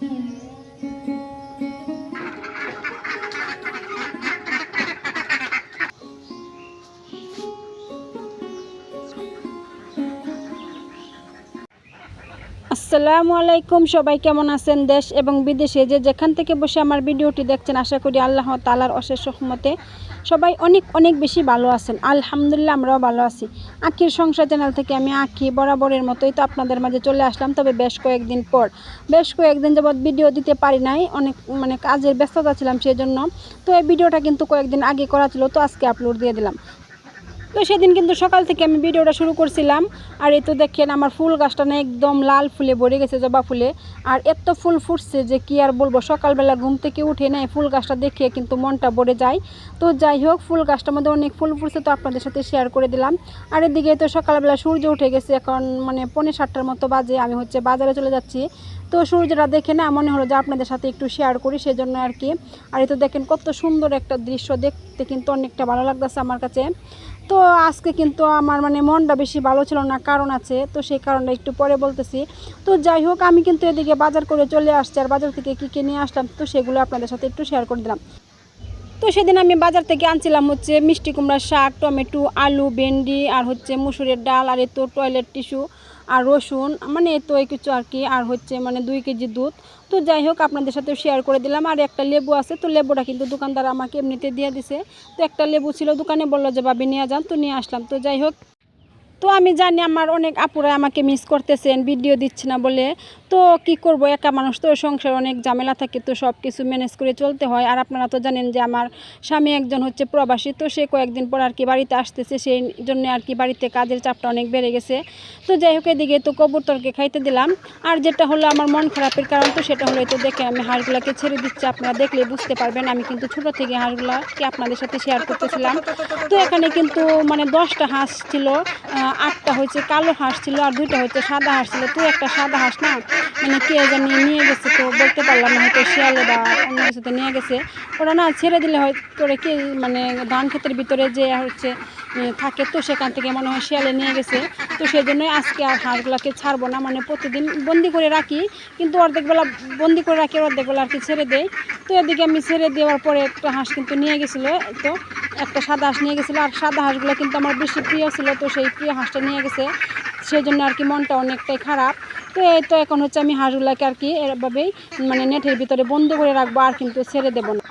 Hmm. আসসালামু আলাইকুম, সবাই কেমন আছেন? দেশ এবং বিদেশে যে যেখান থেকে বসে আমার ভিডিওটি দেখছেন, আশা করি আল্লাহ তালার অশেষ রহমতে সবাই অনেক অনেক বেশি ভালো আছেন। আলহামদুলিল্লাহ আমরাও ভালো আছি। আখির সংসার চ্যানেল থেকে আমি আঁকি বরাবরের মতোই তো আপনাদের মাঝে চলে আসলাম, তবে বেশ কয়েকদিন পর। বেশ কয়েকদিন যাবৎ ভিডিও দিতে পারি নাই, অনেক মানে কাজের ব্যস্ততা ছিলাম সেই জন্য তো এই ভিডিওটা কিন্তু কয়েকদিন আগে করা ছিল, তো আজকে আপলোড দিয়ে দিলাম। তো সেদিন কিন্তু সকাল থেকে আমি ভিডিওটা শুরু করছিলাম। আর এই তো দেখেন আমার ফুল গাছটা না একদম লাল ফুলে ভরে গেছে জবা ফুলে। আর এত ফুল ফুটছে যে কি আর বলব, সকালবেলা ঘুম থেকে উঠে নেয় ফুল গাছটা দেখে কিন্তু মনটা ভরে যায়। তো যাই হোক, ফুল গাছটার মধ্যে অনেক ফুল ফুটছে তো আপনাদের সাথে শেয়ার করে দিলাম। আর এদিকে তো সকালবেলা সূর্য উঠে গেছে, এখন মানে পৌনে সাতটার মতো বাজে, আমি হচ্ছে বাজারে চলে যাচ্ছি। তো সূর্যটা দেখে না মনে হলো যে আপনাদের সাথে একটু শেয়ার করি, সেজন্য আর কি। আর এই তো দেখেন কত সুন্দর একটা দৃশ্য দেখতে কিন্তু অনেকটা ভালো লাগতেছে আমার কাছে। তো আজকে কিন্তু আমার মানে মনটা বেশি ভালো ছিল না, কারণ আছে, তো সেই কারণটা একটু পরে বলতেছি। তো যাই হোক, আমি কিন্তু এদিকে বাজার করে চলে আসছি আর বাজার থেকে কী কী নিয়ে আসলাম, তো সেগুলো আপনাদের সাথে একটু শেয়ার করে দিলাম। তো সেদিন আমি বাজার থেকে আনছিলাম হচ্ছে মিষ্টি কুমড়ার শাক, টমেটো, আলু, ভেন্ডি আর হচ্ছে মুসুরের ডাল আর এ তো টয়লেট টিস্যু আর রসুন মানে তো এই কিছু আর কি, আর হচ্ছে মানে দুই কেজি দুধ। তো যাই হোক, আপনাদের সাথে শেয়ার করে দিলাম। আর একটা লেবু আছে, তো লেবুটা কিন্তু দোকানদার আমাকে এমনিতে দিয়ে দিছে। তো একটা লেবু ছিল, দোকানে বলল যে বাবি নিয়ে যান। তো নিয়ে আসলাম। তো যাই হোক তো আমি জানি আমার অনেক আপুরা আমাকে মিস করতেছেন ভিডিও দিচ্ছে না বলে। তো কি করব, একা মানুষ তো সংসার অনেক ঝামেলা থাকে, তো সব কিছু ম্যানেজ করে চলতে হয়। আর আপনারা তো জানেন যে আমার স্বামী একজন হচ্ছে প্রবাসী, তো সে কয়েকদিন পর আর কি বাড়িতে আসতেছে, সেই জন্য আর কি বাড়িতে কাজের চাপটা অনেক বেড়ে গেছে। তো যাই হোক, এদিকে তো কবুতরকে খাইতে দিলাম। আর যেটা হলো আমার মন খারাপের কারণ তো সেটা হলো তো দেখে আমি হাঁসগুলাকে ছেড়ে দিচ্ছি। আপনারা দেখলে বুঝতে পারবেন, আমি কিন্তু ছোটো থেকে হাঁসগুলাকে আপনাদের সাথে শেয়ার করতেছিলাম। তো এখানে কিন্তু মানে দশটা হাঁস ছিল আটটা হয়েছে, কালো হাঁস ছিল আর দুইটা হচ্ছে সাদা হাঁস ছিল। তুই একটা সাদা হাঁস না? মানে কে জানি নিয়ে গেছে তো, বলতে পারলাম না হয়তো শিয়ালে বা অন্য কিছুতে নিয়ে গেছে। ওরা না ছেড়ে দিলে হয় করে কি মানে ধান ক্ষেতের ভিতরে যে হচ্ছে থাকে তো সেখান থেকে মনে হয় শিয়ালে নিয়ে গেছে। তো সেই জন্যই আজকে আর হাঁসগুলোকে ছাড়বো না মানে প্রতিদিন বন্দি করে রাখি। কিন্তু অর্ধেক বেলা বন্দি করে রাখি, অর্ধেক বেলা আর কি ছেড়ে দেয় তো এদিকে আমি ছেড়ে দেওয়ার পরে একটা হাঁস কিন্তু নিয়ে গেছিল, তো একটা সাদা হাঁস নিয়ে গেছিল, আর সাদা হাঁসগুলো কিন্তু আমার বেশি প্রিয় ছিল, তো সেই প্রিয় হাঁসটা নিয়ে গেছে। সেই জন্য আর কি মনটা অনেকটাই খারাপ। তো এই তো এখন হচ্ছে আমি হাঁসগুলোকে আর কি এভাবেই মানে নেটের ভিতরে বন্ধ করে রাখব, আর কিন্তু ছেড়ে দেবো না।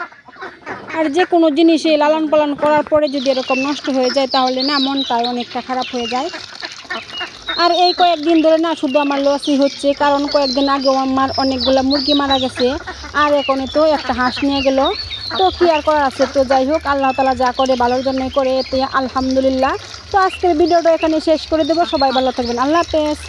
আর যে কোনো জিনিসে লালন পালন করার পরে যদি এরকম নষ্ট হয়ে যায়, তাহলে না মনটাই অনেকটা খারাপ হয়ে যায়। আর এই কয়েকদিন ধরে না শুধু আমার লসই হচ্ছে, কারণ কয়েকদিন আগেও আমার অনেকগুলো মুরগি মারা গেছে। আর এখন তো একটা হাঁস নিয়ে গেল। তো কি আর করার আছে? তো যাই হোক, আল্লাহ তালা যা করে ভালোর জন্যই করে, তো আলহামদুলিল্লাহ। তো আজকের ভিডিওটা এখানে শেষ করে দেবো। সবাই ভালো থাকবেন। আল্লাহ হাফেজ।